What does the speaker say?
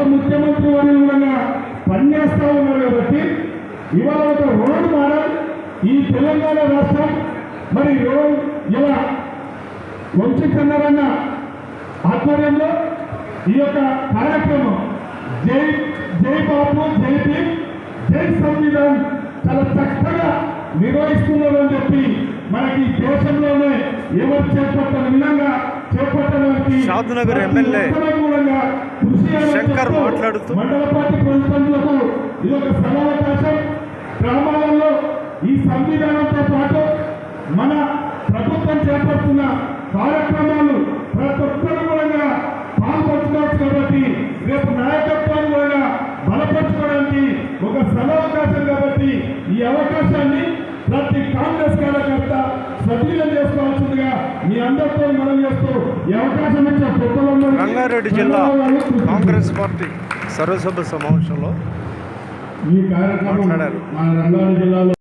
రాష్ట్ర ముఖ్యమంత్రి వారిని విధంగా పనిచేస్తా ఉన్నారు కాబట్టి ఇవాళ ఒక రోడ్డు మారా ఈ తెలంగాణ రాష్ట్రం మరి రోడ్ ఇలా వంచి కన్నారన్న ఆధ్వర్యంలో ఈ యొక్క కార్యక్రమం జై జై బాబు జై భీమ్ జై సంవిధాన్ చాలా చక్కగా నిర్వహిస్తున్నారని చెప్పి మనకి దేశంలోనే ఎవరు చేపట్టిన విధంగా చేపట్టడానికి ఎమ్మెల్యే. గారు మాట్లాడుతూ మండల పార్టీ ప్రతిపందులకు ఇది ఒక సమావకాశం గ్రామాలలో ఈ సంవిధానంతో పాటు మన ప్రభుత్వం చేపడుతున్న కార్యక్రమాలు ప్రతి ఒక్కరు కూడా పాల్పంచుకోవచ్చు కాబట్టి రేపు నాయకత్వాన్ని కూడా బలపరచుకోవడానికి ఒక సమావకాశం కాబట్టి ఈ అవకాశాన్ని ప్రతి కాంగ్రెస్ కార్యకర్త రంగారెడ్డి జిల్లా కాంగ్రెస్ పార్టీ సర్వసభ సమావేశంలో మాట్లాడారు.